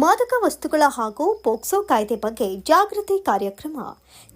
ಮಾದಕ ವಸ್ತುಗಳ ಹಾಗೂ ಪೋಕ್ಸೋ ಕಾಯ್ದೆ ಬಗ್ಗೆ ಜಾಗೃತಿ ಕಾರ್ಯಕ್ರಮ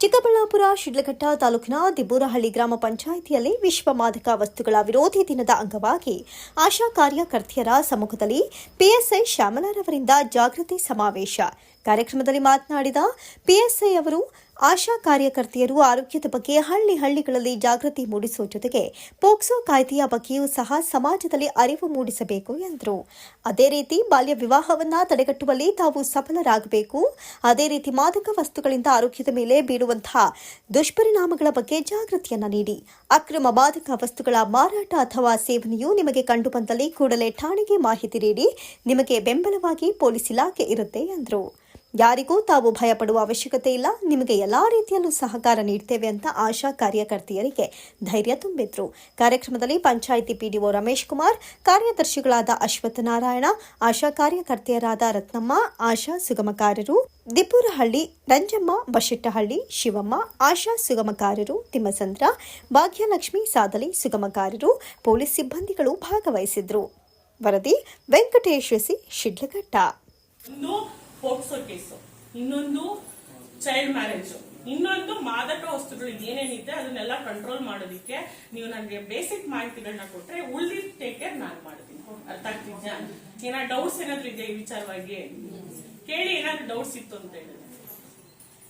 ಚಿಕ್ಕಬಳ್ಳಾಪುರ, ಶಿಡ್ಲಘಟ್ಟ ತಾಲೂಕಿನ ದಿಬ್ಬೂರಹಳ್ಳಿ ಗ್ರಾಮ ಪಂಚಾಯಿತಿಯಲ್ಲಿ ವಿಶ್ವ ಮಾದಕ ವಸ್ತುಗಳ ವಿರೋಧಿ ದಿನದ ಅಂಗವಾಗಿ ಆಶಾ ಕಾರ್ಯಕರ್ತೆಯರ ಸಮ್ಮುಖದಲ್ಲಿ ಪಿಎಸ್ಐ ಶ್ಯಾಮಲಾರವರಿಂದ ಜಾಗೃತಿ ಸಮಾವೇಶ. ಕಾರ್ಯಕ್ರಮದಲ್ಲಿ ಮಾತನಾಡಿದ ಪಿಎಸ್ಐ ಅವರು, ಆಶಾ ಕಾರ್ಯಕರ್ತೆಯರು ಆರೋಗ್ಯದ ಬಗ್ಗೆ ಹಳ್ಳಿ ಹಳ್ಳಿಗಳಲ್ಲಿ ಜಾಗೃತಿ ಮೂಡಿಸುವ ಜೊತೆಗೆ ಪೋಕ್ಸೋ ಕಾಯ್ದೆಯ ಬಗ್ಗೆಯೂ ಸಹ ಸಮಾಜದಲ್ಲಿ ಅರಿವು ಮೂಡಿಸಬೇಕು ಎಂದರು. ಅದೇ ರೀತಿ ಬಾಲ್ಯ ವಿವಾಹವನ್ನ ತಡೆಗಟ್ಟುವಲ್ಲಿ ತಾವು ಸಫಲರಾಗಬೇಕು. ಅದೇ ರೀತಿ ಮಾದಕ ವಸ್ತುಗಳಿಂದ ಆರೋಗ್ಯದ ಮೇಲೆ ಬೀಳುವಂತಹ ದುಷ್ಪರಿಣಾಮಗಳ ಬಗ್ಗೆ ಜಾಗೃತಿಯನ್ನ ನೀಡಿ. ಅಕ್ರಮ ಮಾದಕ ವಸ್ತುಗಳ ಮಾರಾಟ ಅಥವಾ ಸೇವನೆಯು ನಿಮಗೆ ಕಂಡುಬಂದಲ್ಲಿ ಕೂಡಲೇ ಠಾಣೆಗೆ ಮಾಹಿತಿ ನೀಡಿ. ನಿಮಗೆ ಬೆಂಬಲವಾಗಿ ಪೊಲೀಸ್ ಇಲಾಖೆ ಇರುತ್ತೆ ಎಂದರು ಯಾರಿಗೂ ತಾವು ಭಯಪಡುವ ಅವಶ್ಯಕತೆ ಇಲ್ಲ. ನಿಮಗೆ ಎಲ್ಲಾ ರೀತಿಯಲ್ಲೂ ಸಹಕಾರ ನೀಡ್ತೇವೆ ಅಂತ ಆಶಾ ಕಾರ್ಯಕರ್ತೆಯರಿಗೆ ಧೈರ್ಯ ತುಂಬಿದ್ರು. ಕಾರ್ಯಕ್ರಮದಲ್ಲಿ ಪಂಚಾಯಿತಿ ಪಿಡಿಒ ರಮೇಶ್ ಕುಮಾರ್, ಕಾರ್ಯದರ್ಶಿಗಳಾದ ಅಶ್ವತ್ಥ ನಾರಾಯಣ, ಆಶಾ ಕಾರ್ಯಕರ್ತೆಯರಾದ ರತ್ನಮ್ಮ, ಆಶಾ ಸುಗಮಕಾರರು, ದಿಪ್ಪೂರಹಳ್ಳಿ ರಂಜಮ್ಮ, ಬಶೆಟ್ಟಹಳ್ಳಿ ಶಿವಮ್ಮ, ಆಶಾ ಸುಗಮಕಾರರು, ತಿಮ್ಮಸಂದ್ರ, ಭಾಗ್ಯಲಕ್ಷ್ಮಿ ಸಾದಲಿ ಸುಗಮಕಾರರು, ಪೊಲೀಸ್ ಸಿಬ್ಬಂದಿಗಳು ಭಾಗವಹಿಸಿದ್ರು. ವರದಿ ವೆಂಕಟೇಶ್ವಸಿ ಶಿಡ್ಲಘಟ್ಟ. POCSO case. ಇನ್ನೊಂದು ಚೈಲ್ಡ್ ಮ್ಯಾರೇಜ್ ಇನ್ನೊಂದು ಮಾದಕ ವಸ್ತುಗಳು ಏನೇನಿದೆ ಅದನ್ನೆಲ್ಲ ಕಂಟ್ರೋಲ್ ಮಾಡೋದಿಕ್ಕೆ ನೀವು ನನಗೆ ಬೇಸಿಕ್ ಮಾಹಿತಿಗಳನ್ನ ಕೊಟ್ರೆ ಉಳಿದ ಟೇಕ್ ಕೇರ್ ನಾನು ಮಾಡ್ತೀನಿ. ಅರ್ಥ ಆಗ್ತಿದ್ಯಾ? ಏನಾದ್ರು ಡೌಟ್ಸ್ ಏನಾದ್ರು ಇದೆಯಾ ಈ ವಿಚಾರವಾಗಿ? ಕೇಳಿ ಏನಾದ್ರು ಡೌಟ್ಸ್ ಇತ್ತು ಅಂತ ಹೇಳಿದ್ರೆ.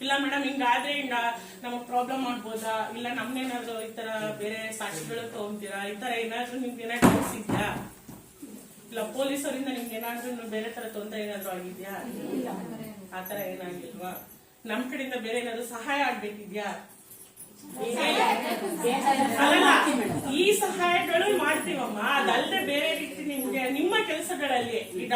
ಇಲ್ಲ ಮೇಡಮ್ ಹಿಂಗಾದ್ರೆ ಹಿಂಗ ನಮಗ್ ಪ್ರಾಬ್ಲಮ್ ಆಗ್ಬೋದಾ? ಇಲ್ಲ ನಮ್ನೇನಾದ್ರು ಈ ತರ ಬೇರೆ ಸಾಕ್ಷಿಗಳು ತಗೊಂತೀರಾ? ಈ ತರ ಏನಾದ್ರು ನಿಮ್ಗೆ ಏನಾದ್ರು ಡೌಟ್ಸ್ ಇದೆಯಾ? ಇಲ್ಲ, ಪೊಲೀಸರಿಂದ ನಿಮ್ಗೆ ಏನಾದ್ರೂ ಬೇರೆ ತರ ತೊಂದರೆ ಏನಾದ್ರು ಆಗಿದ್ಯಾ? ಆತರ ಏನಾಗಿಲ್ವಾ? ನಮ್ ಕಡೆಯಿಂದ ಬೇರೆ ಏನಾದ್ರು ಸಹಾಯ ಆಗ್ಬೇಕಿದ್ಯಾ? ಈ ಸಹಾಯಗಳು ಮಾಡ್ತೀವಮ್ಮ. ಅದಲ್ಲದೆ ಬೇರೆ ರೀತಿ ನಿಮ್ಗೆ, ನಿಮ್ಮ ಕೆಲಸಗಳಲ್ಲಿ ಈಗ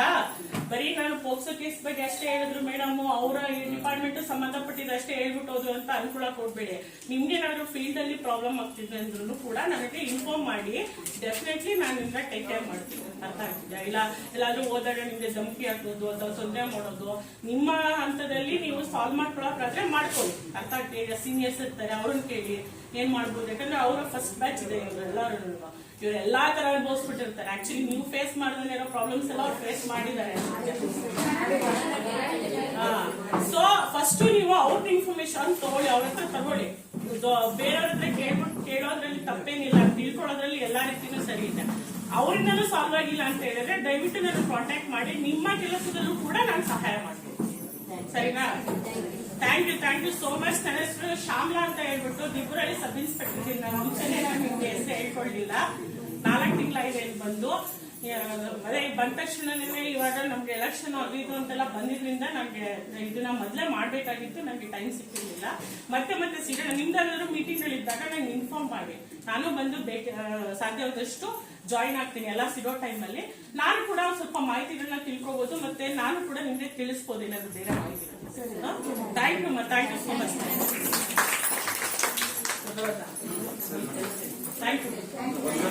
ಬರೀ ನಾನು ಪೋಕ್ಸೋ ಕೇಸ್ ಬಗ್ಗೆ ಅಷ್ಟೇ ಹೇಳಿದ್ರು ಮೇಡಮ್, ಅವರ ಡಿಪಾರ್ಟ್ಮೆಂಟ್ ಸಂಬಂಧಪಟ್ಟಿದ್ದು ಅಷ್ಟೇ ಹೇಳ್ಬಿಟ್ಟು ಹೋದ್ರು ಅಂತ ಅನುಕೂಲ ಕೊಡ್ಬೇಡಿ. ನಿಮ್ಗೆ ಏನಾದ್ರು ಫೀಲ್ಡ್ ಅಲ್ಲಿ ಪ್ರಾಬ್ಲಮ್ ಆಗ್ತಿದೆ ಅಂದ್ರೂ ಕೂಡ ನನಗೆ ಇನ್ಫಾರ್ಮ್ ಮಾಡಿ. ಡೆಫಿನೆಟ್ಲಿ ನಾನು ನಿಮ್ಗೆ ಟೇಕ್ ಕೇರ್ ಮಾಡ್ತೀನಿ ಅರ್ಥ ಆಗ್ತಿದೆ ಇಲ್ಲ, ಎಲ್ಲಾದ್ರೂ ಹೋದಾಗ ನಿಮ್ಗೆ ಧಮಕಿ ಹಾಕೋದು ಅಥವಾ ತೊಂದರೆ ಮಾಡೋದು, ನಿಮ್ಮ ಹಂತದಲ್ಲಿ ನೀವು ಸಾಲ್ವ್ ಮಾಡ್ಕೊಳಕ್ಕಾದ್ರೆ ಮಾಡ್ಕೊಳ್ಳಿ. ಅರ್ಥ ಆಗ್ತಿದೆ ಈಗ ಸೀನಿಯರ್ಸ್ ಇರ್ತಾರೆ, ಅವ್ರನ್ನ ಕೇಳಿ ಏನ್ ಮಾಡ್ಬೋದು? ಯಾಕಂದ್ರೆ ಅವರ ಫಸ್ಟ್ ಬ್ಯಾಚ್ ಇದೆ ಇವರೆಲ್ಲರೂ ಇವ್ರು ಎಲ್ಲಾ ತರ ಅನುಭವಿಸ್ಬಿಟ್ಟಿರ್ತಾರೆ. ಆಕ್ಚುಲಿ ನೀವು ಫೇಸ್ ಮಾಡಿದ್ರೆ ಪ್ರಾಬ್ಲಮ್ಸ್ ಎಲ್ಲ ಅವ್ರು ಫೇಸ್ ಮಾಡಿದ್ದಾರೆ. ಸೊ ಫಸ್ಟ್ ನೀವು ಅವ್ರ ಇನ್ಫಾರ್ಮೇಶನ್ ತಗೊಳ್ಳಿ, ಅವ್ರ ಹತ್ರ ತಗೊಳ್ಳಿ. ಇದು ಬೇರೆಯವ್ರ ಕೇಳ್ಬಿಟ್ಟು ಕೇಳೋದ್ರಲ್ಲಿ ತಪ್ಪೇನಿಲ್ಲ. ತಿಳ್ಕೊಳ್ಳೋದ್ರಲ್ಲಿ ಎಲ್ಲಾ ರೀತಿನೂ ಸರಿ ಇದೆ. ಅವರಿಂದಲೂ ಸಾಲ್ವ್ ಆಗಿಲ್ಲ ಅಂತ ಹೇಳಿದ್ರೆ ದಯವಿಟ್ಟು ನಾನು ಕಾಂಟ್ಯಾಕ್ಟ್ ಮಾಡಿ. ನಿಮ್ಮ ಕೆಲಸದಲ್ಲೂ ಕೂಡ ನಾನು ಸಹಾಯ ಮಾಡ್ತೀನಿ. ಸರಿನಾ? Thank you thank you so much ನನ್ನ ಹೆಸರು ಶ್ಯಾಮ್ಲಾ ಅಂತ ಹೇಳ್ಬಿಟ್ಟು ದಿಬ್ರಲ್ಲಿ ಸಬ್ ಇನ್ಸ್ಪೆಕ್ಟರ್ ಮುಂಚೆನೆ ನಾನು ನಿಮ್ಗೆ ಹೆಸರು ಹೇಳ್ಕೊಳ್ಳಿಲ್ಲ. ನಾಲ್ಕು ತಿಂಗಳ ಇಲ್ಲಿ ಬಂದು. ಅದೇ ಬಂದ ತಕ್ಷಣನೇ ಇವಾಗ ನಮ್ಗೆ ಎಲೆಕ್ಷನ್ ಅದು ಇದು ಅಂತೆಲ್ಲ ಬಂದಿದ್ರಿಂದ ನಮ್ಗೆ ಇದನ್ನ ಮೊದಲೇ ಮಾಡ್ಬೇಕಾಗಿತ್ತು ನನಗೆ ಟೈಮ್ ಸಿಕ್ಕಿರ್ಲಿಲ್ಲ. ಮತ್ತೆ ಮತ್ತೆ ಸಿಗೋಣ ನಿಮ್ದಾದ್ರು ಮೀಟಿಂಗ್ ಗಳಿದ್ದಾಗ ನಂಗೆ ಇನ್ಫಾರ್ಮ್ ಮಾಡಿ. ನಾನು ಬಂದು ಬೇಕ ಸಾಧ್ಯವಾದಷ್ಟು ಜಾಯಿನ್ ಆಗ್ತೀನಿ. ಎಲ್ಲ ಸಿಗೋ ಟೈಮಲ್ಲಿ ನಾನು ಕೂಡ ಸ್ವಲ್ಪ ಮಾಹಿತಿಗಳನ್ನ ತಿಳ್ಕೊಬಹುದು ಮತ್ತೆ ನಾನು ಕೂಡ ನಿಮ್ಗೆ ತಿಳಿಸ್ಬೋದು ಏನಾದ್ರು ಬೇರೆ ಮಾಹಿತಿ thank you thank you so much thank you